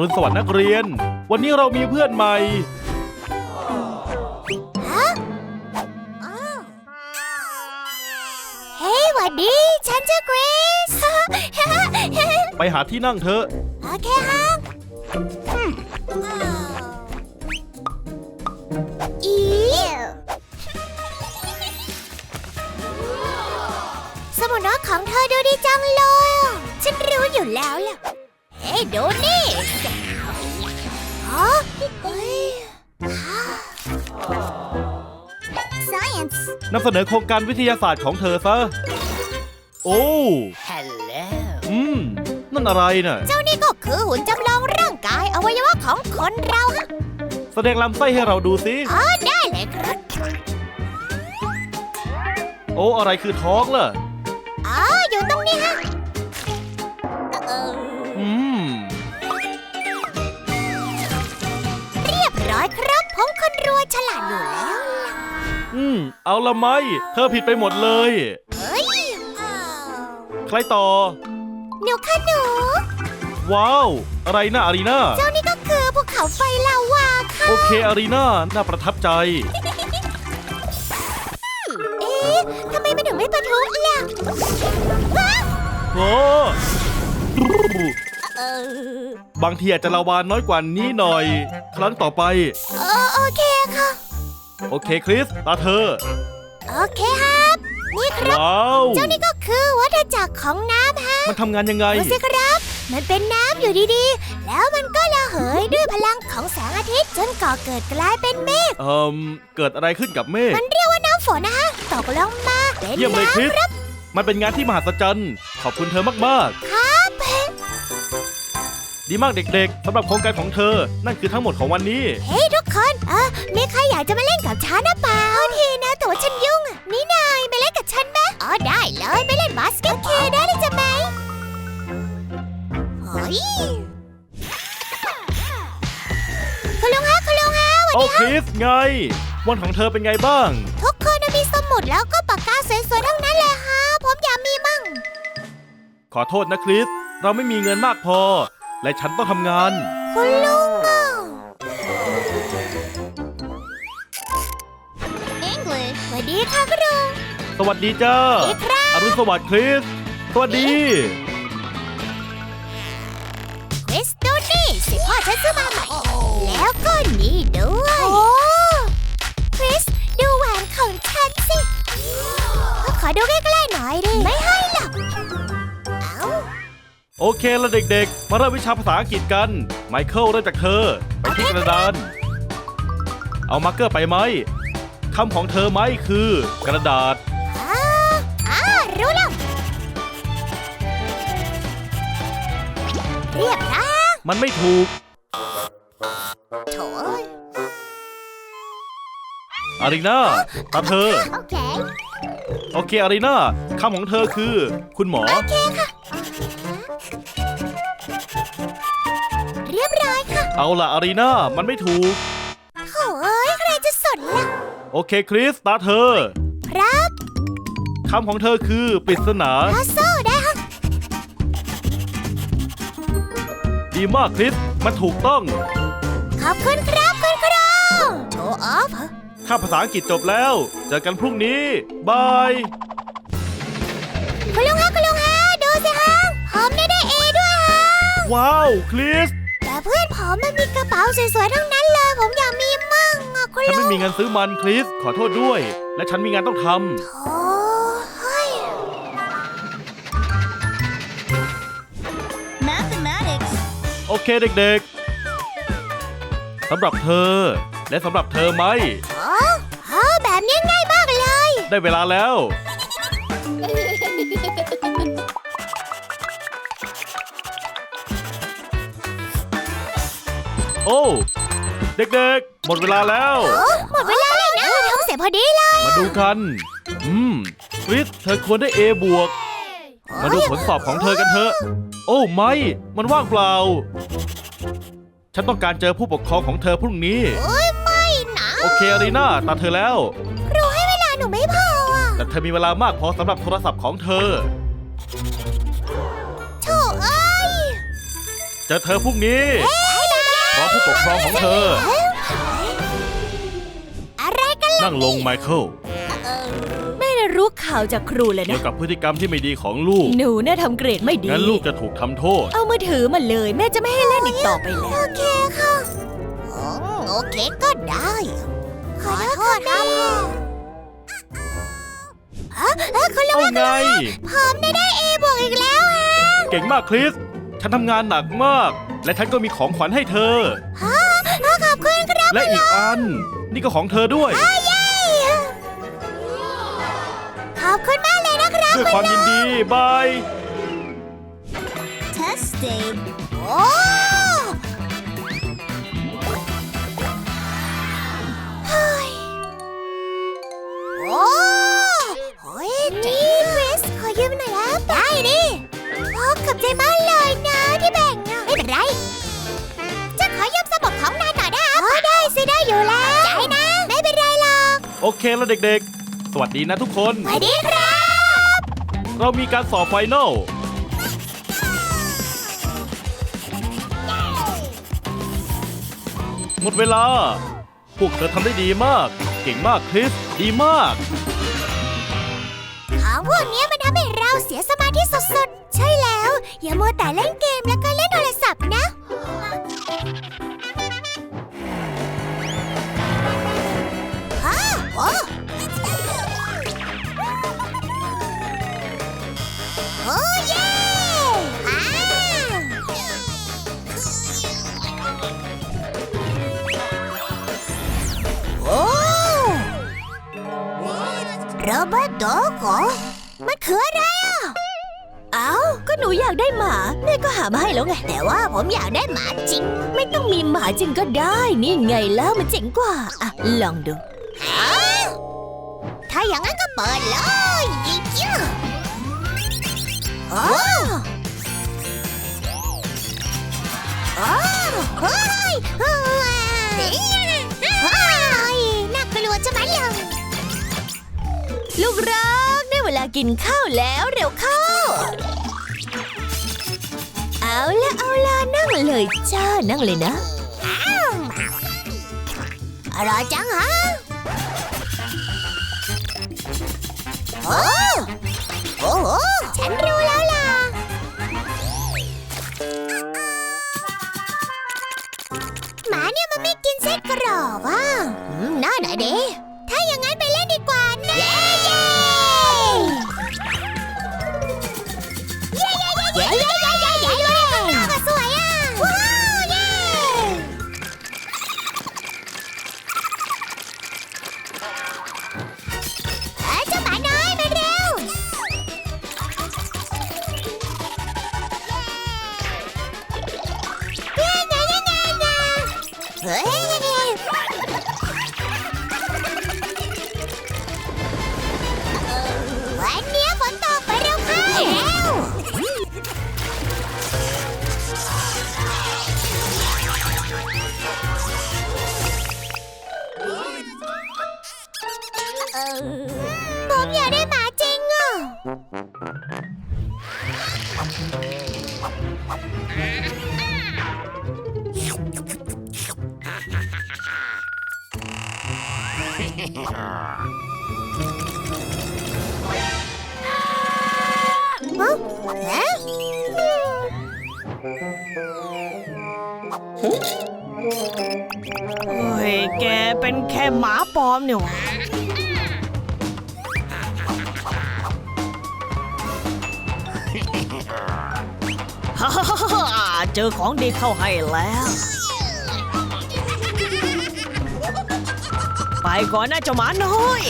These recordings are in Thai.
รุณสวัสดิ์นักเรียน วันนี้เรามีเพื่อนใหม่ เฮ้ยหวัดดี ฉันชื่อคริส ไปหาที่นั่งเถอะ โอเคฮะอีสมุดโน้ตของเธอดูดีจังเลยอะฉันรู้อยู่แล้วล่ะ เฮ้ยดูนี่ฮะเฮ้ย Science นำเสนอโครงการวิทยาศาสตร์ของเธอซะ โอ้ Hello. อืม นั่นอะไรน่ะ เจ้านี่ก็คือหุ่นจำลองร่างกายอวัยวะของคนเราฮะแสดงลำไส้ให้เราดูสิ อ๋อได้เลยครับโอ้ อะไรคือท้องล่ะ อ๋ออยู่ตรงนี้ฮะ ผมคนรวยฉลาดอยู่แล้วล่ะอืม เอาละไหม เธอผิดไปหมดเลย เฮ้ยใครต่อ หนูค่ะหนู ว้าว อะไรนะอารีนาเจ้านี่ก็คือภูเขาไฟลาวาค่ะ โอเคอารีนาน่าประทับใจ เอ๊ะทำไมมันถึงไม่ปะทุล่ะว้าวโอ้ เออบางทีอาจจะละวานน้อยกว่านี้หน่อย ครั้งต่อไป เออโอเคค่ะ โอเคคริสตาเธอ โอเคครับ นี่ครับ ว้าว เจ้านี่ก็คือวัฏจักรของน้ำฮะมันทำงานยังไง ดูสิครับ มันเป็นน้ำอยู่ดีๆ แล้วมันก็ระเหยด้วยพลังของแสงอาทิตย์จนก่อเกิดกลายเป็นเมฆ เอ่มเกิดอะไรขึ้นกับเมฆ มันเรียกว่าน้ำฝนนะฮะ ตกลงมาเป็นเยี่ยมเลยคริส น้ำครับมันเป็นงานที่มหัศจรรย์ ขอบคุณเธอมากครับๆ ดีมากเด็กๆสำหรับโครงการของเธอ นั่นคือทั้งหมดของวันนี้ เฮ้ยทุกคนเออมีใครอยากจะมาเล่นกับฉันนะเปล่าโทษทีนะแต่ว่าฉันยุ่งอะนี่นายไปเล่นกับฉันไหมอ๋อได้เลยไปเล่นบาสเกตบอลได้เลยจะไหมเฮ้ยคุณลุงฮะคุณลุงฮะสวัสโอ้ดีคริสไง วันของเธอเป็นไงบ้าง ทุกคนน่ะมีสมุดแล้วก็ปากกาสวยๆทั้งนั้นเลยฮะผมอยากมีมั่ง ขอโทษนะคริส เราไม่มีเงินมากพอ และฉันต้องทำงาน คุณลุงอะ English สวัสดีค่ะคุณลุง สวัสดีจ้าสวัสดีครับ อรุณสวัสดิ์คริส สวัสดี คริสดูนี่สิพ่อฉันซื้อมาใหม่ แล้วก็นี่ด้วย โอ้ คริส ดูแหวนของฉันสิ ขอดูใกล้ๆหน่อยดิ ไม่ให้หรอกเอ้า โอเคแล้วเด็กๆ มาเริ่มวิชาภาษาอังกฤษกัน ไมเคิลเริ่มจากเธอ ไปที่กระดาน เอามาร์กเกอร์ไปไหมคำของเธอไหมคือกระดาษอ่าอ่ารู้แล้วเรียบร้อยมันไม่ถูกโถ่เอ้ยอารีนาตามเธอ โอเค โอเคอารีนาคำของเธอคือ คุณหมอ โอเคค่ะ เรียบร้อยค่ะเอาล่ะอารีนามันไม่ถูก โถ่เอ้ย ใครจะสนล่ะ โอเคคริสตาเธอครับคำของเธอคือปริศนา พาโซ่ได้ค่ะ ดีมากคริสมันถูกต้อง ขอบคุณครับคุณครูโชว์ออฟข้าภาษาอังกฤษจบแล้ว เจอกันพรุ่งนี้ บาย คุณลุงฮะคุณลุง ว้าว คริสแต่เพื่อนผมมันมีกระเป๋าสวยๆทั้งนั้นเลย ผมอยากมีมั่งอะคุณฉันลุไม่งมีเงินซื้อมันคริส ขอโทษด้วย และฉันมีงานต้องทโอ้เฮ้ย Mathematics. ำโอเคเด็กๆสำหรับเธอ และสำหรับเธอไหมโอ้โอ้แบบนี้ง่ายมากเลย ได้เวลาแล้ว อ้ เด็กๆ หมดเวลาแล้วโอ้หมดเวลาเลยนะท้องเสียพอดีเลยมาดูกัน อืมคริสเธอควรได้ A บวก มาดูผลสอบของเธอกันเถอะ โอ้ไม่ มันว่างเปล่า ฉันต้องการเจอผู้ปกครองของเธอพรุ่งนี้ โอ้ยไม่นะ โอเคอารีนาตามเธอแล้ว ครูให้เวลาหนูไม่พออะแต่เธอมีเวลามากพอสำหรับโทรศัพท์ของเธอ โถ่เอ้ย เจอเธอพรุ่งนี้เอ้พร้อม ผู้ปกครองของเธอ อะไรกันล่ะนั่งลงไมเคิลแม่น่ะรู้ข่าวจากครูเลยเกี่ยนะวกับพฤติกรรมที่ไม่ดีของลูก หนูน่ะทำเกรดไม่ดี งั้นลูกจะถูกทำโทษ เอามือถือมาเลย แม่จะไม่ให้เล่นอีกต่อไปแล้ว โอเคค่ะอืมโอเคก็ได้ ขอโทษนะพ่อฮะเอ้ยคุณลุงเอาไง ผมได้ได้เอบวกอีกแล้วฮะ เก่งมากคริส ฉันทำงานหนักมาก และฉันก็มีของขวัญให้เธอฮะขอบคุณครับและอีกอัน นี่ก็ของเธอด้วย เย้ขอบคุณมากเลยนะครับด้วยความยินดีบาย Testing. โอ้เฮ้ยโอ้โอ้ยนี่คริส ขอยืมหน่อยนะได้ดิ เคแล้วเด็กๆ สวัสดีนะทุกคน สวัสดีครับ เรามีการสอบไฟนอลหมดเวลา พวกเธอทำได้ดีมาก เก่งมากคริส ดีมาก ของพวกนี้มันทำให้เราเสียสมาธิสุดๆ ใช่แล้ว อย่ามัวแต่เล่นเกมแล้วก็เล่นโทรศัพท์นะ โรเบิร์ตโดโกมันคืออะไรอะเอ้าก็หนูอยากได้หมา แม่ก็หามาให้แล้วไง แต่ว่าผมอยากได้หมาจริง ไม่ต้องมีหมาจริงก็ได้ นี่ไงแล้วมันเจ๋งกว่า อะ ลองดู ถ้าอย่างนั้นก็เปิดเลยยิ่งยิ่งโอ้โอ้เฮ้ยเฮ้ยากินข้าวแล้วเร็วเข้า เอาละเอาละนั่งเลยจ้านั่งเลยนะอร่อยจังฮะโอ้โอ้โหฉันรู้แล้วล่ะ หมาเนี่ยมันไม่กินไส้กรอกอะน่าหน่อยดิถ้าอย่างนั้นไป Bye. โอ้ย แกเป็นแค่หมาปลอมเนี่ยฮ่าฮ่าฮ่าเจอของดีเข้าให้แล้ว ก่อนนะเจ้าหมาน้อย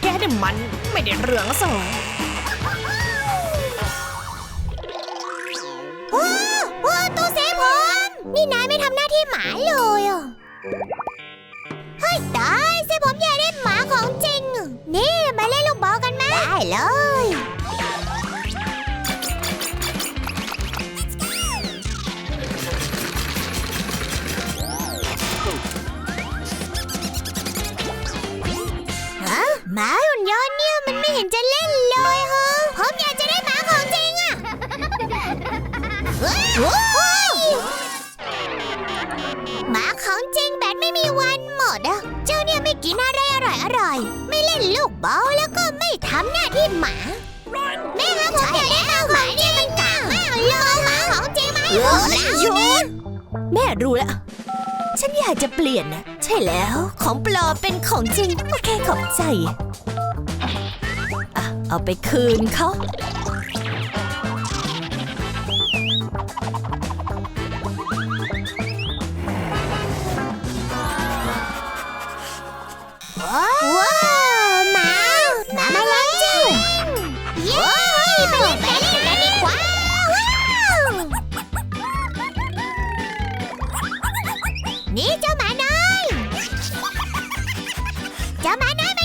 แกนี่มันไม่ได้เรื่องซะหน่อยว้าวว้าวตู้เซฟผม นี่นายไม่ทำหน้าที่หมาเลยอะเฮ้ยตายเซฟผมอยากได้หมาของจริง นี่มาเล่นลูกบอลกันไหมได้เลย หยุดแม่รู้แล้ว ฉันอยากจะเปลี่ยนนะ ใช่แล้ว ของปลอมเป็นของจริง โอเคขอบใจ อะ เอาไปคืนเขา นี่เจ้าหมาน้อย เจ้าหมาน้อย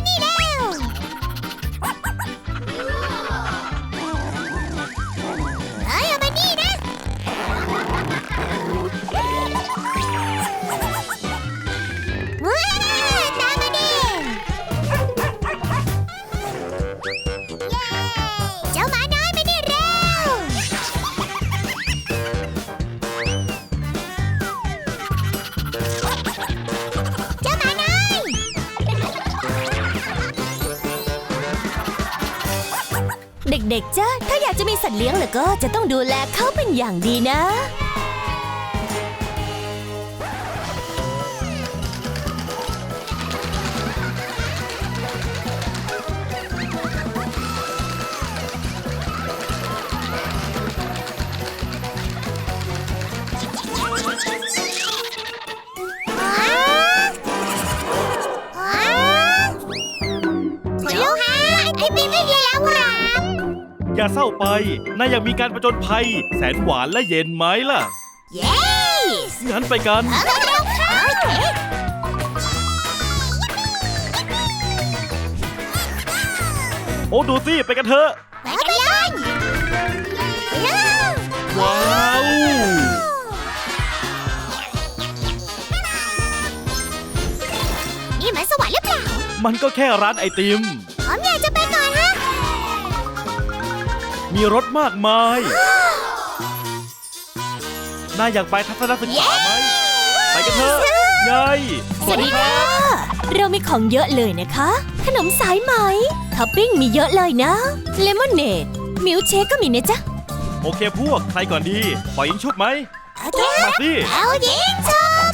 ด็กๆจ้าถ้าอยากจะมีสัตว์เลี้ยงแล้วก็จะต้องดูแลเขาเป็นอย่างดีนะว้ อย่าเศร้าไป นายอยากมีการประจนภัย แสนหวานและเย็นไหมล่ะเย้งั้นไปกันเอาเร็วๆครับโอ้ดูสิไปกันเถอะ ไปกันเลยเร็วว้าว นี่มันสวรรค์หรือเปล่า มันก็แค่ร้านไอติม ผมอยากจะไปก่อนฮะ มีรถมากมายนายอยากไปทัศนศึกษาไหม ไปกันเถอะยายสวัสดีค่ะเรามีของเยอะเลยนะคะ ขนมสายไหมท็อปปิ้งมีเยอะเลยนะ เลมอนเนดมิลค์เชคก็มีนะจ๊ะ โอเคพวก ใครก่อนดีปล่อยยิงชุบไหมโอเคมาสิเอายิงชม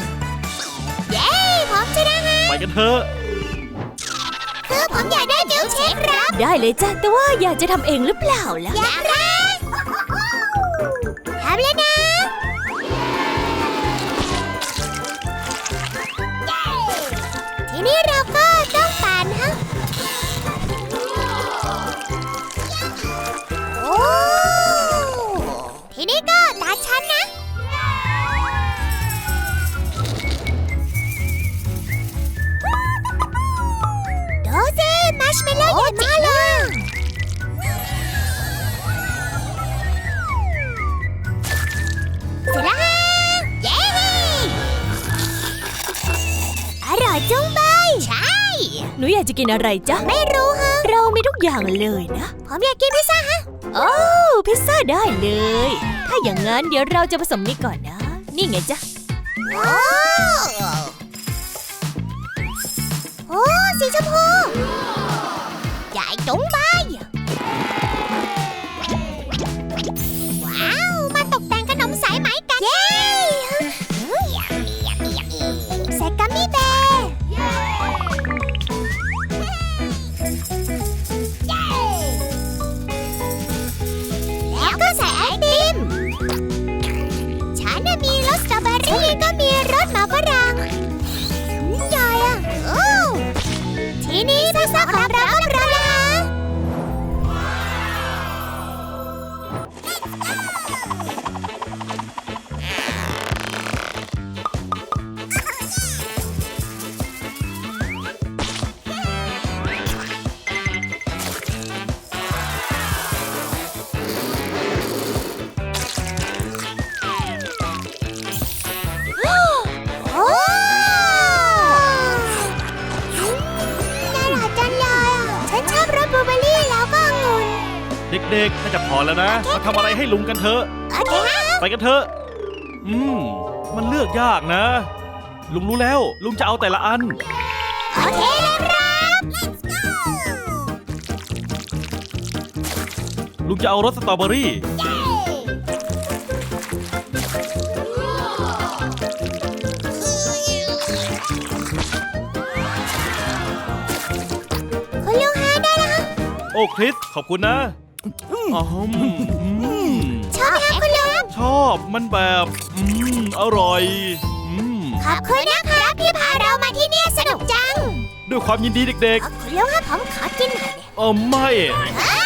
เย้ผมชนะฮะไปกันเถอะ คือผมอยากได้มิลค์เชคครับ ได้เลยจ้ะแต่ว่าอยากจะทำเองหรือเปล่าล่ะอยากได้ทำเลยนะทีนี้เรา นูอยากจะกินอะไรจ๊ะ ไม่รู้ฮะ เรามีทุกอย่างเลยนะ ผมอยากกินพิซซ่าฮะ โอ้พิซซ่าได้เลย ถ้าอย่างนั้นเดี๋ยวเราจะผสมนี่ก่อนนะ นี่ไงจ๊ะ โอ้โอ้สีชมพูใหญ่จุ้งใบ กน่าจะพอแล้วนะมาทำอะไรให้ลุงกันเถอะ โอเคฮะไปกันเถอะ อืม มันเลือกยากนะ ลุงรู้แล้ว ลุงจะเอาแต่ละอัน โอเคเลยครับ Let's go ลุงจะเอารสสตรอเบอรี่ เย้คุณลุงฮะได้แล้วฮะ โอ้คริส ขอบคุณนะ อ๋ออืมชอบไหมคะคุณลุง ชอบมันแบบอืมอร่อยอืมขอบคุณนะครับที่พาเรามาที่นี่สนุกจังด้วยความยินดีเด็ก เอาคุณลุงครับผมขอกินหน่อยดิๆ เออไม่อ้า